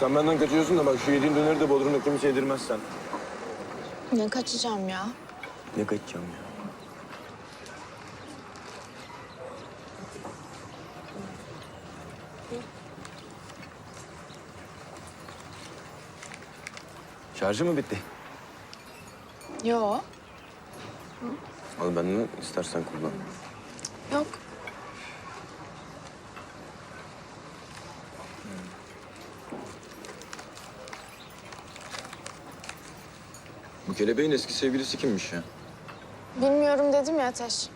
Sen benden kaçıyorsun da bak şu yediğin döneri de Bodrum'da kimse yedirmezsen. Ne kaçacağım ya? Ne kaçacağım ya? Şarjı mı bitti? Yo. Al benden istersen kullan. Yok. Kelebeğin eski sevgilisi kimmiş ya? Bilmiyorum dedim ya Ateş.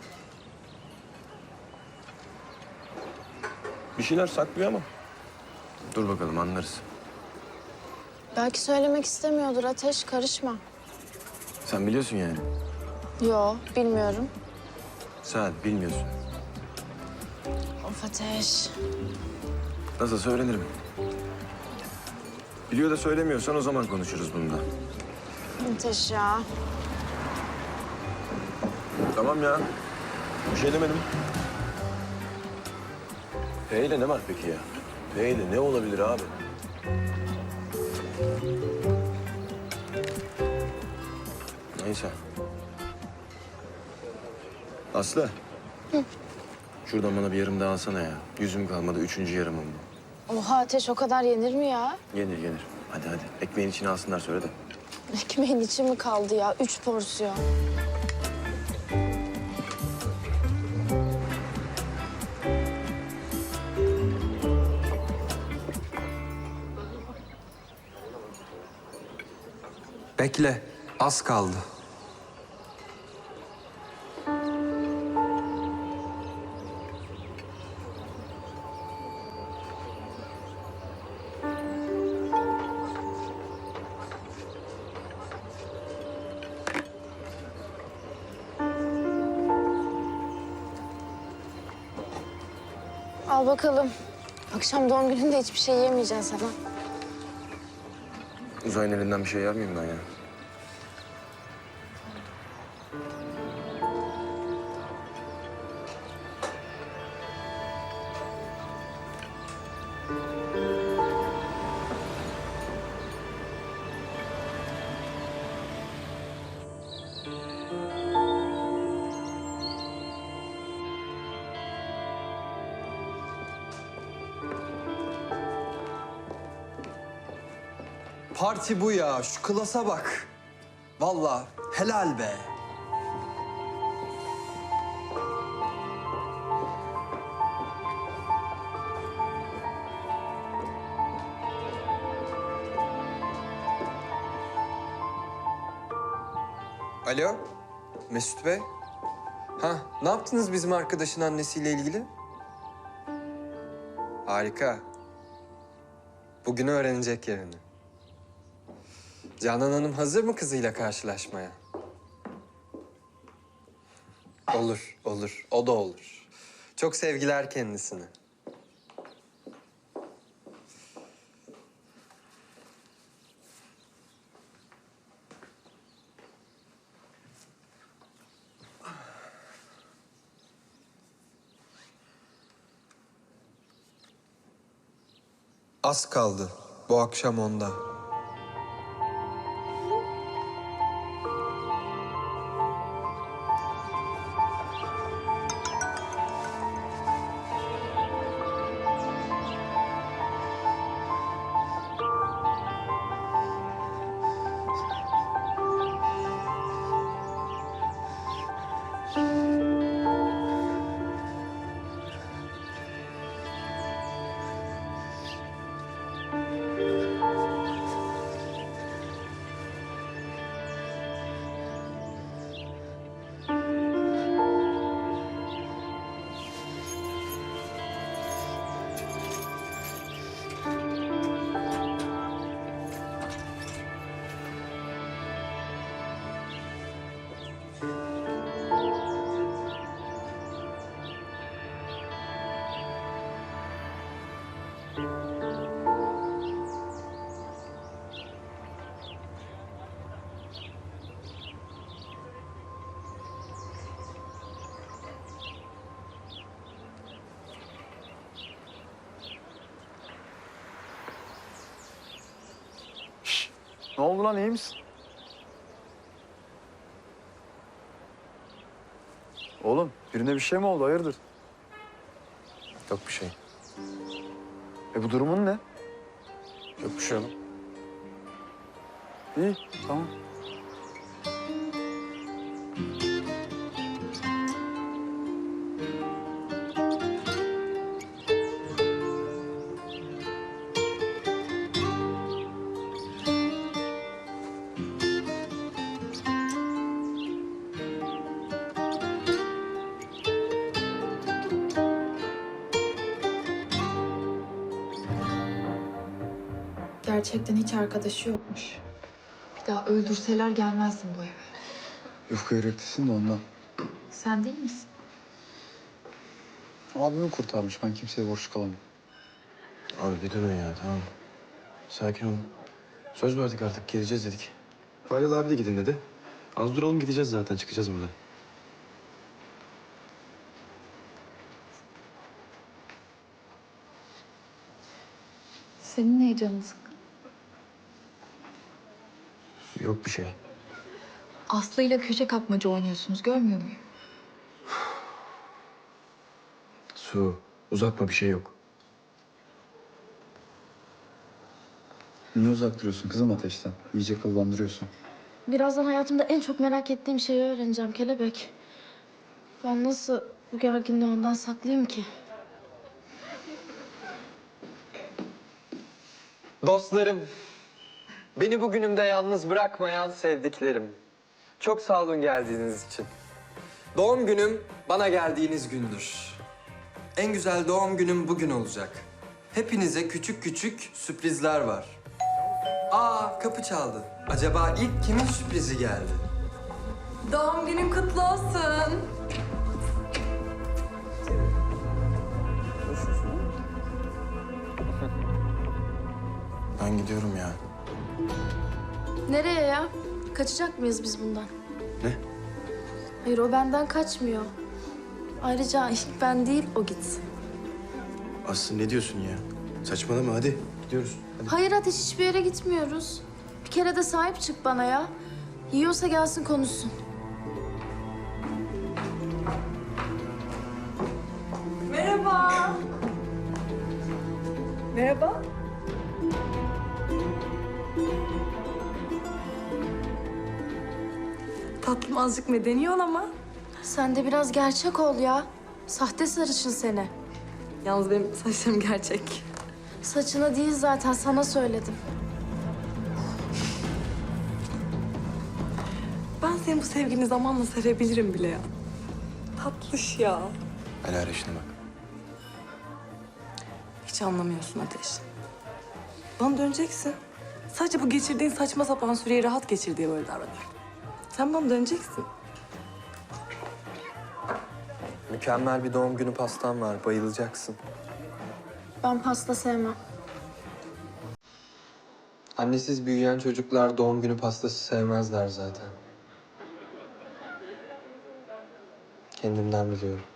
Bir şeyler saklıyor ama. Dur bakalım anlarız. Belki söylemek istemiyordur Ateş. Karışma. Sen biliyorsun yani. Yo, bilmiyorum. Sen bilmiyorsun. Of Ateş. Nasıl öğrenirim. Biliyor da söylemiyorsan o zaman konuşuruz bununla. Ateş ya. Tamam ya. Bir şey demedim. P ile ne var peki ya? P ile ne olabilir abi? Neyse. Aslı. Şuradan bana bir yarım daha alsana ya. Yüzüm kalmadı. Üçüncü yarımım bu. Oha Ateş o kadar yenir mi ya? Yenir yenir. Hadi hadi. Ekmeğin içine alsınlar söyle de. Ekmeğin içi mi kaldı ya? Üç porsiyon. Bekle, az kaldı. Al bakalım. Akşam doğum gününde hiçbir şey yemeyeceksin sana. Uzayın elinden bir şey yer miyim ben ya? Parti bu ya, şu klasa bak. Vallahi helal be. Alo, Mesut Bey. Ha, ne yaptınız bizim arkadaşın annesiyle ilgili? Harika. Bugün öğrenecek yerini. Canan Hanım hazır mı kızıyla karşılaşmaya? Olur, olur. O da olur. Çok sevgiler kendisine. Az kaldı. Bu akşam onda. Ne oldu lan iyi misin? Oğlum birine bir şey mi oldu hayırdır? Yok bir şey. E bu durumun ne? Yok bir şey oğlum. İyi tamam. Gerçekten hiç arkadaşı yokmuş. Bir daha öldürseler gelmezdin bu eve. Yufka yüreklisin de ondan. Sen değil misin? Abimi kurtarmış ben kimseye borçlu kalamam. Abi bir durun ya tamam. Sakin olun. Söz verdik artık geleceğiz dedik. Faydal abi de gidin dedi. Az duralım gideceğiz zaten çıkacağız burada. Senin ne canın sıkkın? Yok bir şey. Aslı ile köşe kapmaca oynuyorsunuz görmüyor muyum? Su uzatma bir şey yok. Niye uzak duruyorsun kızım ateşten? İyice kıllandırıyorsun. Birazdan hayatımda en çok merak ettiğim şeyi öğreneceğim Kelebek. Ben nasıl bu gerginliği ondan saklayayım ki? Dostlarım, beni bugünümde yalnız bırakmayan sevdiklerim. Çok sağ olun geldiğiniz için. Doğum günüm bana geldiğiniz gündür. En güzel doğum günüm bugün olacak. Hepinize küçük küçük sürprizler var. Aa kapı çaldı. Acaba ilk kimin sürprizi geldi? Doğum günün kutlu olsun. Ben gidiyorum ya. Nereye ya? Kaçacak mıyız biz bundan? Ne? Hayır o benden kaçmıyor. Ayrıca ilk ben değil o gitsin. Aslı ne diyorsun ya? Saçmalama hadi. Gidiyoruz. Hadi. Hayır Ateş hiçbir yere gitmiyoruz. Bir kere de sahip çık bana ya. Yiyorsa gelsin konuşsun. Merhaba. Merhaba. Tatlım azıcık medeni ol ama. Sen de biraz gerçek ol ya. Sahte sarışın seni. Yalnız benim saçlarım gerçek. Saçına değil zaten sana söyledim. Ben senin bu sevgini zamanla sevebilirim bile ya. Tatlış ya. Helal işine bak. Hiç anlamıyorsun Ateş. Bana döneceksin. Sadece bu geçirdiğin saçma sapan süreyi rahat geçir diye böyle davranıyorum. Sen bana döneceksin. Mükemmel bir doğum günü pastam var. Bayılacaksın. Ben pasta sevmem. Annesiz büyüyen çocuklar doğum günü pastası sevmezler zaten. Kendimden biliyorum.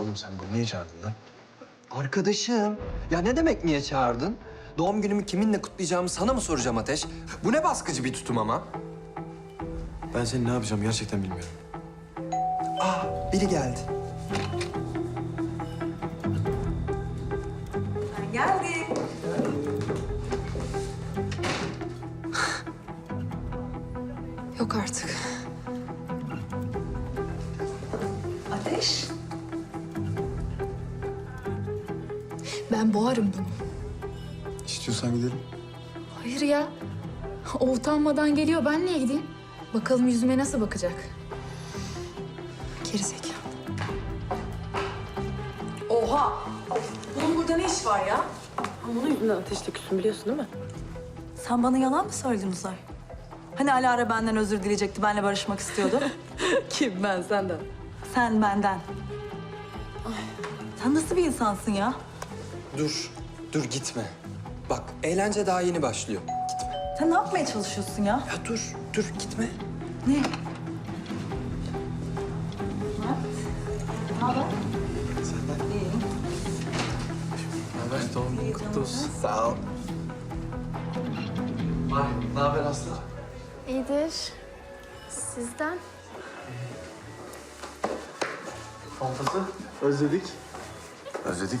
Oğlum sen bunu niye çağırdın lan? Arkadaşım, ya ne demek niye çağırdın? Doğum günümü kiminle kutlayacağımı sana mı soracağım Ateş? Bu ne baskıcı bir tutum ama? Ben senin ne yapacağım gerçekten bilmiyorum. Aa, biri geldi. Geldik. Yok artık. Ben boğarım bunu. İstiyorsan gidelim. Hayır ya. O utanmadan geliyor ben niye gideyim? Bakalım yüzüme nasıl bakacak? Gerizekalı. Oha! Bunun burada ne iş var ya? Bunun yüzünden ateşte küsün biliyorsun değil mi? Sen bana yalan mı söyledin Uzay? Hani Alara benden özür dileyecekti, benle barışmak istiyordu? Kim ben senden? Sen benden. Sen nasıl bir insansın ya? Dur, dur gitme. Bak, eğlence daha yeni başlıyor. Gitme. Sen ne yapmaya çalışıyorsun ya? Ya dur, dur gitme. Ne? haber? Doğum günün kutlu olsun. Sağ ol. Ay, ne haber Aslı? İyidir. Sizden? Fantası. Özledik. Özledik.